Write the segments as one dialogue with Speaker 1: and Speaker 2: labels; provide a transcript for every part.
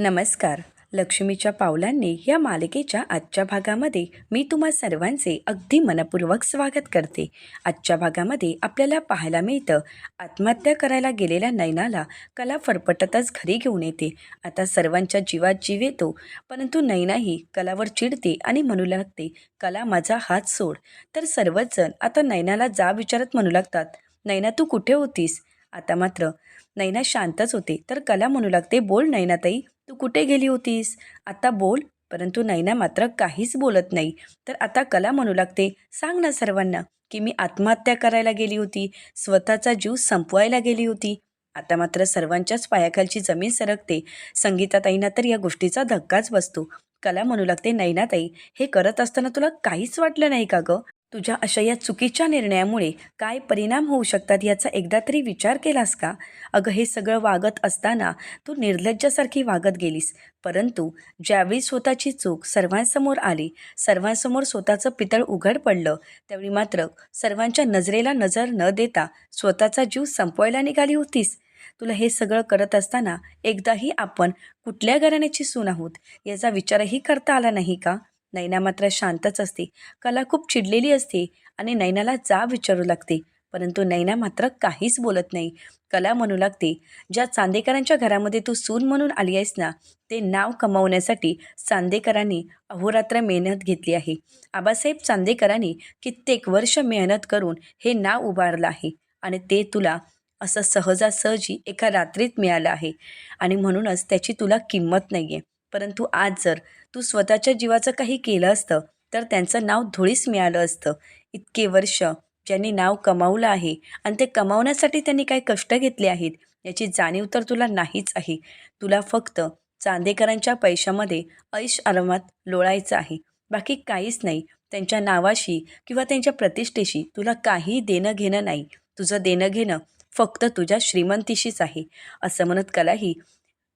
Speaker 1: नमस्कार. लक्ष्मीच्या पावलांनी या मालिकेच्या आजच्या भागामध्ये मी तुम्हा सर्वांचे अगदी मनपूर्वक स्वागत करते. आजच्या भागामध्ये आपल्याला पाहायला मिळतं आत्महत्या करायला गेलेल्या नैनाला कला फरफटतच घरी घेऊन येते. आता सर्वांच्या जीवात जीव येतो परंतु नैनाही कलावर चिडते आणि म्हणू लागते कला माझा हात सोड. तर सर्वच जण आता नैनाला जा विचारत म्हणू लागतात नैना तू कुठे होतीस? आता मात्र नैना शांतच होते. तर कला म्हणू लागते बोल नैनाताई तू कुठे गेली होतीस? आता बोल. परंतु नैना मात्र काहीच बोलत नाही. तर आता कला म्हणू लागते सांग ना सर्वांना की मी आत्महत्या करायला गेली होती स्वतःचा जीव संपवायला गेली होती. आता मात्र सर्वांच्याच पायाखालची जमीन सरकते. संगीताताईंना तर या गोष्टीचा धक्काच बसतो. कला म्हणू लागते नैनाताई हे करत असताना तुला काहीच वाटलं नाही का गं? तुझ्या अशा या चुकीच्या निर्णयामुळे काय परिणाम होऊ शकतात याचा एकदा तरी विचार केलास का? अगं हे सगळं वागत असताना तू निर्लज्जासारखी वागत गेलीस. परंतु ज्यावेळी स्वतःची चूक सर्वांसमोर आली सर्वांसमोर स्वतःचं पितळ उघड पडलं त्यावेळी मात्र सर्वांच्या नजरेला नजर न देता स्वतःचा जीव संपवायला निघाली होतीस. तुला हे सगळं करत असताना एकदाही आपण कुठल्या घराण्याची सून आहोत याचा विचारही करता आला नाही का? नैना मात्र शांतच असते. कला खूप चिडलेली असते आणि नैनाला जा विचारू लागते. परंतु नैना मात्र काहीच बोलत नाही. कला म्हणू लागते ज्या चांदेकरांच्या घरामध्ये तू सून म्हणून आली आहेस ना ते नाव कमावण्यासाठी चांदेकरांनी अहोरात्र मेहनत घेतली आहे. आबासाहेब चांदेकरांनी कित्येक वर्ष मेहनत करून हे नाव उभारलं आहे आणि ते तुला असं सहजासहजी एका रात्रीत मिळालं आहे आणि म्हणूनच त्याची तुला किंमत नाही आहे परंतु आज जर तू स्वतःच्या जीवाचं काही केलं असतं तर त्यांचं नाव धुळीस मिळालं असतं. इतके वर्ष ज्यांनी नाव कमावलं आहे आणि ते कमावण्यासाठी त्यांनी काही कष्ट घेतले आहेत याची जाणीव तर तुला नाहीच आहे. तुला फक्त चांदेकरांच्या पैशामध्ये ऐश आरामात लोळायचं आहे. बाकी काहीच नाही. त्यांच्या नावाशी किंवा त्यांच्या प्रतिष्ठेशी तुला काही देणं घेणं नाही. तुझं देणं घेणं फक्त तुझ्या श्रीमंतीशीच आहे. असं म्हणत कलाही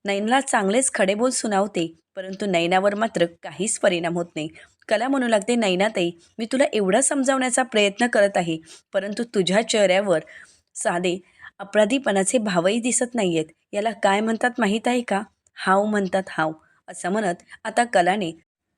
Speaker 1: नैनला चांगलेच खडेबोल सुनावते परंतु नैनावर मात्र काहीच परिणाम होत नाही. कला म्हणू लागते नैनाताई मी तुला एवढा समजावण्याचा प्रयत्न करत आहे परंतु तुझ्या चेहऱ्यावर साधे अपराधीपणाचे भावही दिसत नाही आहेत याला काय म्हणतात माहीत आहे का? हाव म्हणतात हाव असं म्हणत आता कलाने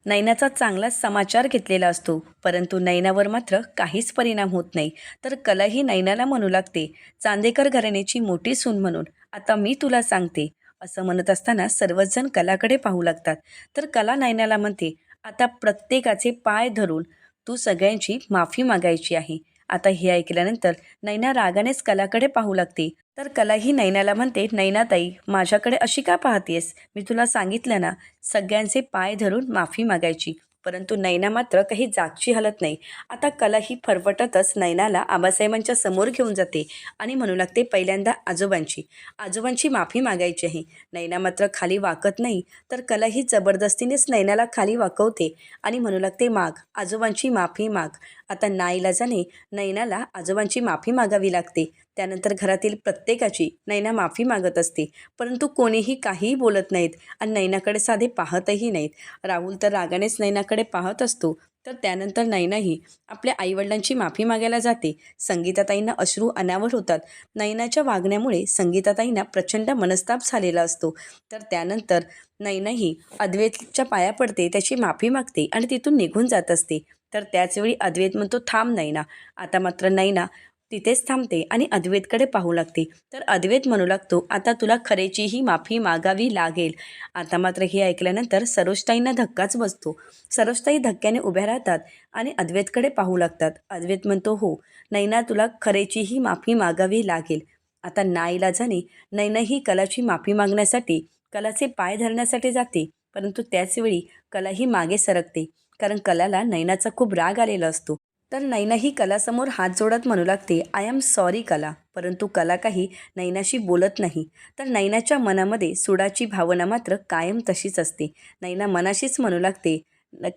Speaker 1: नैनाचा चांगलाच समाचार घेतलेला असतो परंतु नैनावर मात्र काहीच परिणाम होत नाही. तर कलाही नैनाला म्हणू लागते चांदेकर घराण्याची मोठी सून म्हणून आता मी तुला सांगते असं म्हणत असताना सर्वजण कलाकडे पाहू लागतात. तर कला नयनाला म्हणते आता प्रत्येकाचे पाय धरून तू सगळ्यांची माफी मागायची आहे. आता हे ऐकल्यानंतर नैना रागानेच कलाकडे पाहू लागते. तर कला ही नैनाला म्हणते नैनाताई माझ्याकडे अशी का पाहतेस? मी तुला सांगितलं ना सगळ्यांचे पाय धरून माफी मागायची. परंतु नैना मात्र काही जागची हलत नाही. आता कला ही फरफटतच नैनाला आबासाहेबांच्या समोर घेऊन जाते आणि म्हणू लागते पहिल्यांदा आजोबांची. आजोबांची माफी मागायची आहे. नैना मात्र खाली वाकत नाही तर कला ही जबरदस्तीनेच नैनाला खाली वाकवते आणि म्हणू लागते माग आजोबांची माफी माग. आता नाईलाजाने नैनाला आजोबांची माफी मागावी लागते. त्यानंतर घरातील प्रत्येकाची नैना माफी मागत असते. परंतु कोणीही काहीही बोलत नाहीत आणि नैनाकडे साधे पाहतही नाहीत. राहुल तर रागानेच नैनाकडे पाहत असतो. तर त्यानंतर नैनाही आपल्या आईवडिलांची माफी मागायला जाते. संगीताताईंना अश्रू अनावर होतात. नैनाच्या वागण्यामुळे संगीताताईंना प्रचंड मनस्ताप झालेला असतो. तर त्यानंतर नैनाही अद्वैतच्या पाया पडते त्याची माफी मागते आणि तिथून निघून जात असते. तर त्याचवेळी अद्वैत म्हणतो थांब नैना. आता मात्र नैना तिथेच थांबते आणि अद्वैतकडे पाहू लागते. तर अद्वैत म्हणू लागतो आता तुला खरेचीही माफी मागावी लागेल. आता मात्र हे ऐकल्यानंतर सरोजताईंना धक्काच बसतो. सरोजताई धक्क्याने उभ्या राहतात आणि अद्वैतकडे पाहू लागतात. अद्वैत म्हणतो हो नैना तुला खरेचीही माफी मागावी लागेल. आता नाईलाजाने नैनाही कलाची माफी मागण्यासाठी कलाचे पाय धरण्यासाठी जाते. परंतु त्याचवेळी कला ही मागे सरकते. कारण कलाला नैनाचा खूप राग आलेला असतो. तर नैना ही कलासमोर हात जोडत म्हणू लागते आय एम सॉरी कला. परंतु कला काही नैनाशी बोलत नाही. तर नैनाच्या मनामध्ये सुडाची भावना मात्र कायम तशीच असते. नैना मनाशीच म्हणू लागते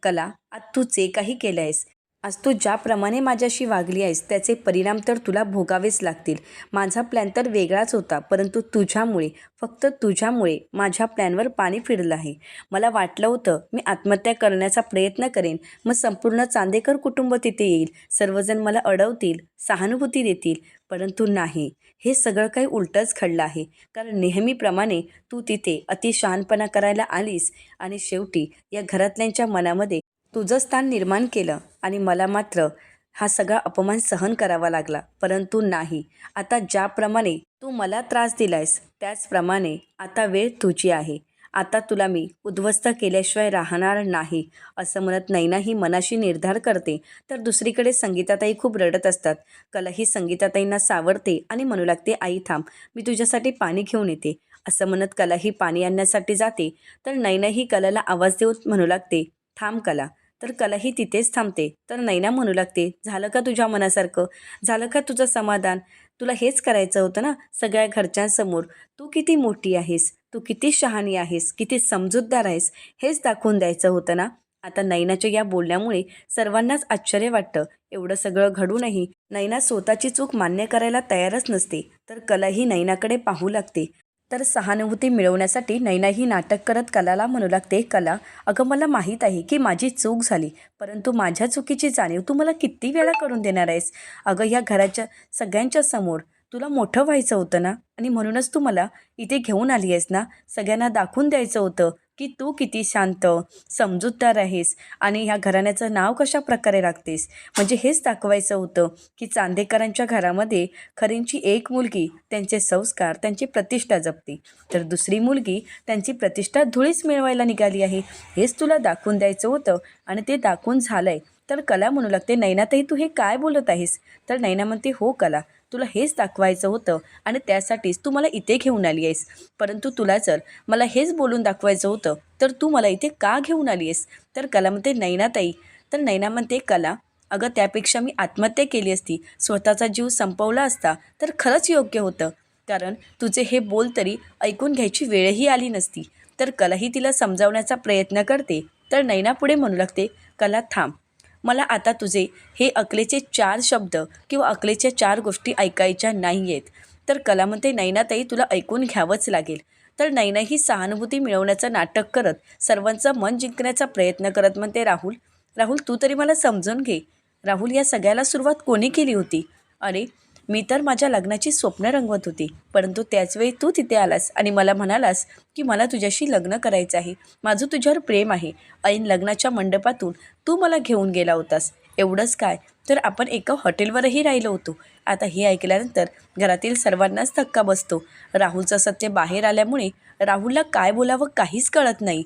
Speaker 1: कला आज तू जे काही केलं आहेस आज तू ज्याप्रमाणे माझ्याशी वागली आहेस त्याचे परिणाम तर तुला भोगावेच लागतील. माझा प्लॅन तर वेगळाच होता परंतु तुझ्यामुळे फक्त तुझ्यामुळे माझ्या प्लॅनवर पाणी फिरलं आहे. मला वाटलं होतं मी आत्महत्या करण्याचा प्रयत्न करेन. मग संपूर्ण चांदेकर कुटुंब तिथे येईल. सर्वजण मला अडवतील सहानुभूती देतील परंतु नाही. हे सगळं काही उलटंच घडलं आहे. कारण नेहमीप्रमाणे तू तिथे अति शहाणपणा करायला आलीस आणि शेवटी या घरातल्यांच्या मनामध्ये तुझं स्थान निर्माण केलं आणि मला मात्र हा सगळा अपमान सहन करावा लागला. परंतु नाही. आता ज्याप्रमाणे तू मला त्रास दिलायस त्याचप्रमाणे आता वेळ तुझी आहे. आता तुला मी उद्ध्वस्त केल्याशिवाय राहणार नाही असं म्हणत नैना ही मनाशी निर्धार करते. तर दुसरीकडे संगीताताई खूप रडत असतात. कला ही संगीताताईंना सावरते आणि म्हणू लागते आई थांब मी तुझ्यासाठी पाणी घेऊन येते. असं म्हणत कला ही पाणी आणण्यासाठी जाते. तर नैना ही कलाला आवाज देऊन म्हणू लागते थांब कला तर कलाही तिथेच थांबते. तर नैना म्हणू लागते झालं का तुझ्या मनासारखं? झालं का तुझं समाधान? तुला हेच करायचं होतं ना सगळ्या घरच्यांसमोर? तू किती मोठी आहेस? तू किती शहाणी आहेस? किती समजूतदार आहेस? हेच दाखवून द्यायचं होतं ना? आता नैनाच्या या बोलण्यामुळे सर्वांनाच आश्चर्य वाटतं. एवढं सगळं घडूनही नैना स्वतःची चूक मान्य करायला तयारच नसते. तर कलाही नैनाकडे पाहू लागते. तर सहानुभूती मिळवण्यासाठी नैना ही नाटक करत कलाला म्हणू लागते. कला अगं मला माहीत आहे की माझी चूक झाली परंतु माझ्या चुकीची जाणीव तू मला किती वेळा करून देणार आहेस? अगं या घराच्या सगळ्यांच्या समोर तुला मोठं व्हायचं होतं ना? आणि म्हणूनच तू मला इथे घेऊन आली आहेस ना? सगळ्यांना दाखवून द्यायचं होतं. की तू किती शांत समजूतदार आहेस आणि ह्या घराण्याचं नाव कशा प्रकारे राखतेस? म्हणजे हेच दाखवायचं होतं की चांदेकरांच्या घरामध्ये खरींची एक मुलगी त्यांचे संस्कार त्यांची प्रतिष्ठा जपते. तर दुसरी मुलगी त्यांची प्रतिष्ठा धुळीच मिळवायला निघाली आहे. हेच तुला दाखवून द्यायचं होतं आणि ते दाखवून झालं आहे तर कला म्हणू लागते नैनाताई तू हे काय बोलत आहेस? तर नैना म्हणते हो कला. तुला हेच दाखवायचं होतं आणि त्यासाठीच तू मला इथे घेऊन आली आहेस. परंतु तुला जर मला हेच बोलून दाखवायचं होतं तर तू मला इथे का घेऊन आली आहेस? तर कला म्हणते नैनाताई. तर नैना म्हणते कला अगं त्यापेक्षा मी आत्महत्या केली असती स्वतःचा जीव संपवला असता तर खरंच योग्य होतं. कारण तुझे हे बोल तरी ऐकून घ्यायची वेळही आली नसती. तर कलाही तिला समजावण्याचा प्रयत्न करते. तर नैना पुढे म्हणू लागते कला थांब. मला आता तुझे हे अकलेचे चार शब्द किंवा अकलेच्या चार गोष्टी ऐकायच्या नाही आहेत तर कला म्हणते नैनाताई तुला ऐकून घ्यावंच लागेल. तर नैना ही सहानुभूती मिळवण्याचं नाटक करत सर्वांचं मन जिंकण्याचा प्रयत्न करत म्हणते राहुल राहुल तू तरी मला समजून घे. राहुल या सगळ्याला सुरुवात कोणी केली होती? अरे मी तर माझ्या लग्नाची स्वप्न रंगवत होती परंतु त्याचवेळी तू तिथे आलास आणि मला म्हणालास की मला तुझ्याशी लग्न करायचं आहे माझं तुझ्यावर प्रेम आहे ऐन लग्नाच्या मंडपातून तू मला घेऊन गेला होतास. एवढंच काय? तर आपण एका हॉटेलवरही राहिलो होतो. आता हे ऐकल्यानंतर घरातील सर्वांनाच धक्का बसतो. राहुलचं सत्य बाहेर आल्यामुळे राहुलला काय बोलावं काहीच कळत नाही.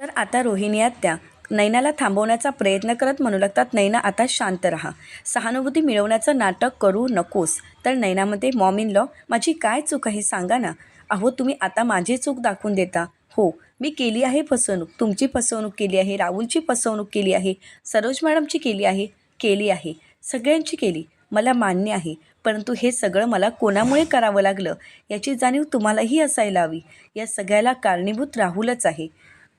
Speaker 1: तर आता रोहिणी आत्या नैनाला थांबवण्याचा प्रयत्न करत म्हणू लागतात नैना आता शांत राहा. सहानुभूती मिळवण्याचं नाटक करू नकोस. तर नैनामध्ये मॉम इन लॉ माझी काय चूक आहे सांगा ना. अहो तुम्ही आता माझी चूक दाखवून देता. हो मी केली आहे फसवणूक. तुमची फसवणूक केली आहे राहुलची फसवणूक केली आहे सरोज मॅडमची केली आहे केली आहे. सगळ्यांची केली. मला मान्य आहे. परंतु हे सगळं मला कोणामुळे करावं लागलं? याची जाणीव तुम्हालाही असायला हवी. या सगळ्याला कारणीभूत राहुलच आहे.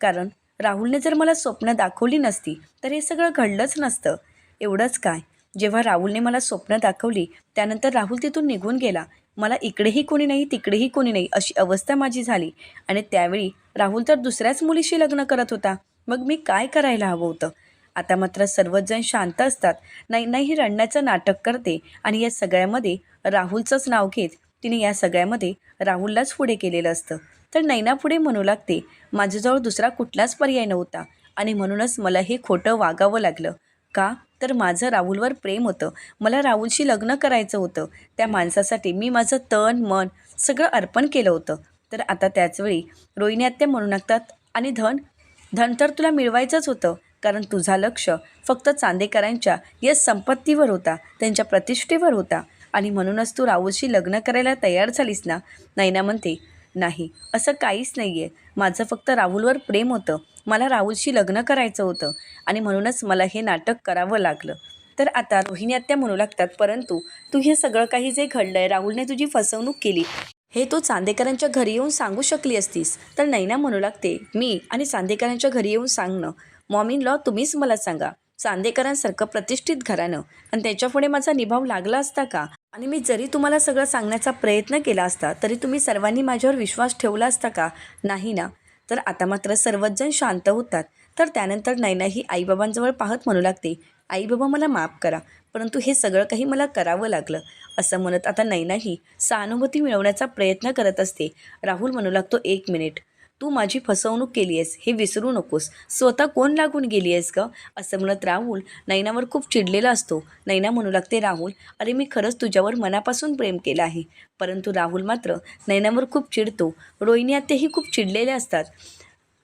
Speaker 1: कारण राहुलने जर मला स्वप्न दाखवली नसती तर हे सगळं घडलंच नसतं. एवढंच काय. जेव्हा राहुलने मला स्वप्न दाखवली त्यानंतर राहुल तिथून निघून गेला. मला इकडेही कोणी नाही तिकडेही कोणी नाही अशी अवस्था माझी झाली. आणि त्यावेळी राहुल तर दुसऱ्याच मुलीशी लग्न करत होता. मग मी काय करायला हवं होतं? आता मात्र सर्वच जण शांत असतात. नाही नाही ही रडण्याचं नाटक करते. आणि या सगळ्यामध्ये राहुलचंच नाव घेत तिने या सगळ्यामध्ये राहुललाच पुढे केलेलं असतं. तर नैना पुढे म्हणू लागते माझ्याजवळ दुसरा कुठलाच पर्याय नव्हता आणि म्हणूनच मला हे खोटं वागावं लागलं. का? तर माझं राहुलवर प्रेम होतं. मला राहुलशी लग्न करायचं होतं. त्या माणसासाठी मी माझं तन मन सगळं अर्पण केलं होतं. तर आता त्याचवेळी रोहिणी आत्या म्हणू लागतात आणि धन? धन तर तुला मिळवायचंच होतं कारण तुझा लक्ष फक्त चांदेकरांच्या या संपत्तीवर होता त्यांच्या प्रतिष्ठेवर होता. आणि म्हणूनच तू राहुलशी लग्न करायला तयार झालीस ना? नैना म्हणते नाही असं काहीच नाही आहे माझं फक्त राहुलवर प्रेम होतं. मला राहुलशी लग्न करायचं होतं आणि म्हणूनच मला हे नाटक करावं लागलं. तर आता रोहिणी आत्या म्हणू लागतात परंतु तू हे सगळं काही जे घडलं आहे राहुलने तुझी फसवणूक केली हे तू चांदेकरांच्या घरी येऊन सांगू शकली असतीस तर नैना म्हणू लागते मी आणि चांदेकरांच्या घरी येऊन सांगणं. मॉम इन लॉ तुम्हीच मला सांगा. चांदेकरांसारखं प्रतिष्ठित घराणं. आणि त्याच्यापुढे माझा निभाव लागला असता का? आणि मी जरी तुम्हाला सगळं सांगण्याचा प्रयत्न केला असता तरी तुम्ही सर्वांनी माझ्यावर विश्वास ठेवला असता का? नाही ना. तर आता मात्र सर्वच जण शांत होतात. तर त्यानंतर नैना ही आईबाबांजवळ पाहत म्हणू लागते आई बाबा मला माफ करा परंतु हे सगळं काही मला करावं लागलं असं म्हणत आता नैनाही सहानुभूती मिळवण्याचा प्रयत्न करत असते. राहुल म्हणू लागतो एक मिनिट तू माझी फसवणूक केली आहेस हे विसरू नकोस. स्वतः कोण लागून गेली आहेस ग? असं म्हणत राहुल नैनावर खूप चिडलेला असतो. नैना म्हणू लागते राहुल अरे मी खरंच तुझ्यावर मनापासून प्रेम केलं आहे. परंतु राहुल मात्र नैनावर खूप चिडतो. रोहिणी आत्याही खूप चिडलेल्या असतात.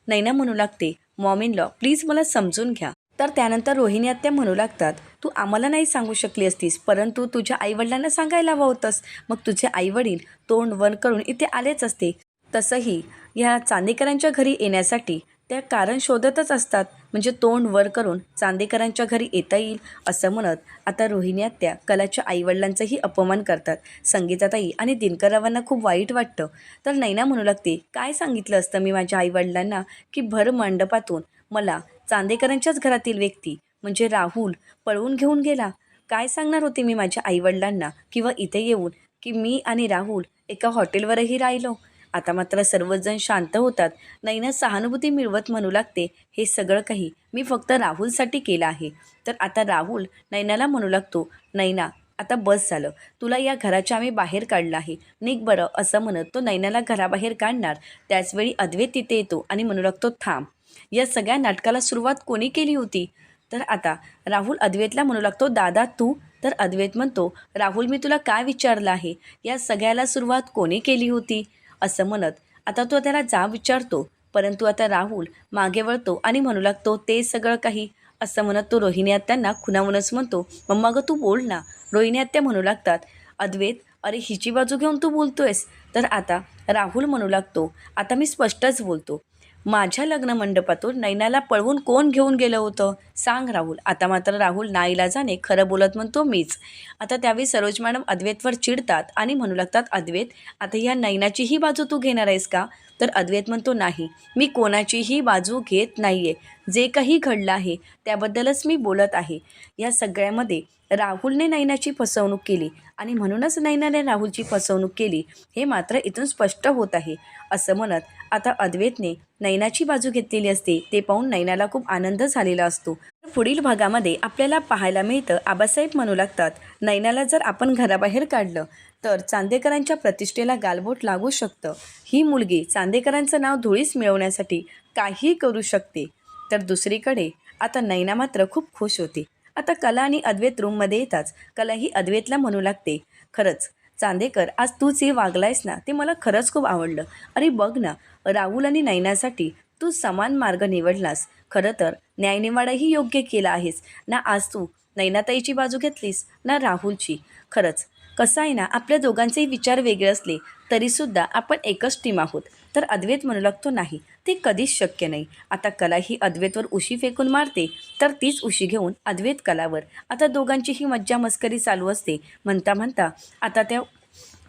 Speaker 1: नैना म्हणू लागते मॉम लॉ प्लीज मला समजून घ्या. तर त्यानंतर रोहिणी आत्या म्हणू लागतात तू आम्हाला नाही सांगू शकली असतीस परंतु तुझ्या आईवडिलांना सांगायला हवं होतंस. मग तुझे आईवडील तोंड वन करून इथे आलेच असते. तसंही ह्या चांदेकरांच्या घरी येण्यासाठी त्या कारण शोधतच असतात. म्हणजे तोंड वर करून चांदेकरांच्या घरी येता येईल असं म्हणत आता रोहिणी त्या कलाच्या आईवडिलांचाही अपमान करतात. संगीताताई आणि दिनकररावांना खूप वाईट वाटतं. तर नैना म्हणू लागते काय सांगितलं असतं मी माझ्या आईवडिलांना की भर मंडपातून मला चांदेकरांच्याच घरातील व्यक्ती म्हणजे राहुल पळवून घेऊन गेला? काय सांगणार होते मी माझ्या आईवडिलांना किंवा इथे येऊन की मी आणि राहुल एका हॉटेलवरही राहिलो? आता मात्र सर्वजण शांत होतात. नैना सहानुभूती मिळवत म्हणू लागते हे सगळं काही मी फक्त राहुलसाठी केलं आहे. तर आता राहुल नैनाला म्हणू लागतो नैना आता बस झालं. तुला या घराच्या आम्ही बाहेर काढलं आहे. निघ बरं असं म्हणत तो नैनाला घराबाहेर काढणार. त्याचवेळी अद्वैत तिथे येतो आणि म्हणू लागतो थांब. या सगळ्या नाटकाला सुरुवात कोणी केली होती? तर आता राहुल अद्वैतला म्हणू लागतो दादा तू? तर अद्वैत म्हणतो राहुल मी तुला काय विचारलं आहे? या सगळ्याला सुरुवात कोणी केली होती? असं म्हणत. आता तो त्याला जा विचारतो. परंतु आता राहुल मागे वळतो आणि म्हणू लागतो ते सगळं काही. असं म्हणत तो रोहिणी आत्यांना खुणावूनच म्हणतो मम्मा गं तू बोल ना. रोहिणी आत्या म्हणू लागतात अद्वैत अरे हिची बाजू घेऊन तू बोलतोयस. तर आता राहुल म्हणू लागतो आता मी स्पष्टच बोलतो. माझ्या लग्न मंडपातून नैनाला पळवून कोण घेऊन गेलं होतं? सांग राहुल. आता मात्र राहुल नाईलाजाने खरं बोलत म्हणतो मीच. आता त्यावेळी सरोज मॅडम अद्वैतवर चिडतात आणि म्हणू लागतात अद्वैत आता ह्या नैनाचीही बाजू तू घेणार आहेस का? तर अद्वैत म्हणतो नाही. मी कोणाचीही बाजू घेत नाही आहे जे काही घडलं आहे त्याबद्दलच मी बोलत आहे. या सगळ्यामध्ये राहुलने नैनाची फसवणूक केली आणि म्हणूनच नैनाने राहुलची फसवणूक केली हे मात्र इथून स्पष्ट होत आहे. असं म्हणत आता अद्वैतने नैनाची बाजू घेतलेली असते. ते पाहून नैनाला खूप आनंद झालेला असतो. पुढील भागामध्ये आपल्याला पाहायला मिळतं आबासाहेब म्हणू लागतात. नैनाला जर आपण घराबाहेर काढलं तर चांदेकरांच्या प्रतिष्ठेला गालबोट लागू शकतं. ही मुलगी चांदेकरांचं नाव धुळीस मिळवण्यासाठी काहीही करू शकते. तर दुसरीकडे आता नैना मात्र खूप खुश होती. आता कला आणि अद्वैत रूममध्ये येताच कला ही अद्वैतला म्हणू लागते. खरंच चांदेकर आज तू जे वागलायस ना ते मला खरंच खूप आवडलं. अरे बघ ना राहुल आणि नैनासाठी तू समान मार्ग निवडलास. खरं तर न्यायनिवाडाही योग्य केला आहेस. ना आज तू नैनाताईची बाजू घेतलीस ना राहुलची. खरंच कसं आहे ना आपल्या दोघांचेही विचार वेगळे असले तरीसुद्धा आपण एकच टीम आहोत. तर अद्वैत म्हणू लागतो नाही. ते कधीच शक्य नाही. आता कला ही अद्वैतवर उशी फेकून मारते तर तीच उशी घेऊन अद्वैत कलावर. आता दोघांचीही मज्जा मस्करी चालू असते. म्हणता म्हणता आता त्या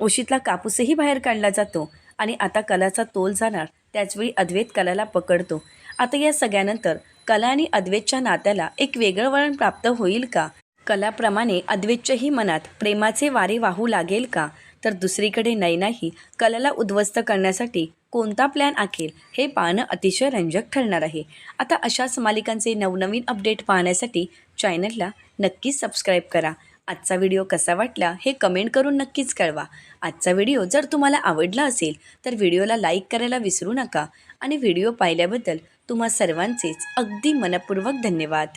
Speaker 1: उशीतला कापूसही बाहेर काढला जातो आणि आता कलाचा तोल जाणार. त्याचवेळी अद्वैत कलाला पकडतो. आता या सगळ्यानंतर कला आणि अद्वैतच्या नात्याला एक वेगळं वळण प्राप्त होईल का? कलाप्रमाणे अद्वैतच्याही मनात प्रेमाचे वारे वाहू लागेल का? तर दुसरीकडे नैनाही कलेला उद्ध्वस्त करण्यासाठी कोणता प्लॅन आखेल हे पाहणं अतिशय रंजक ठरणार आहे. आता अशाच मालिकांचे नवनवीन अपडेट पाहण्यासाठी चॅनलला नक्कीच सबस्क्राईब करा. आजचा व्हिडिओ कसा वाटला हे कमेंट करून नक्कीच कळवा. आजचा व्हिडिओ जर तुम्हाला आवडला असेल तर व्हिडिओला लाईक करायला विसरू नका. आणि व्हिडिओ पाहिल्याबद्दल तुम्हा सर्वांचेच अगदी मनपूर्वक धन्यवाद.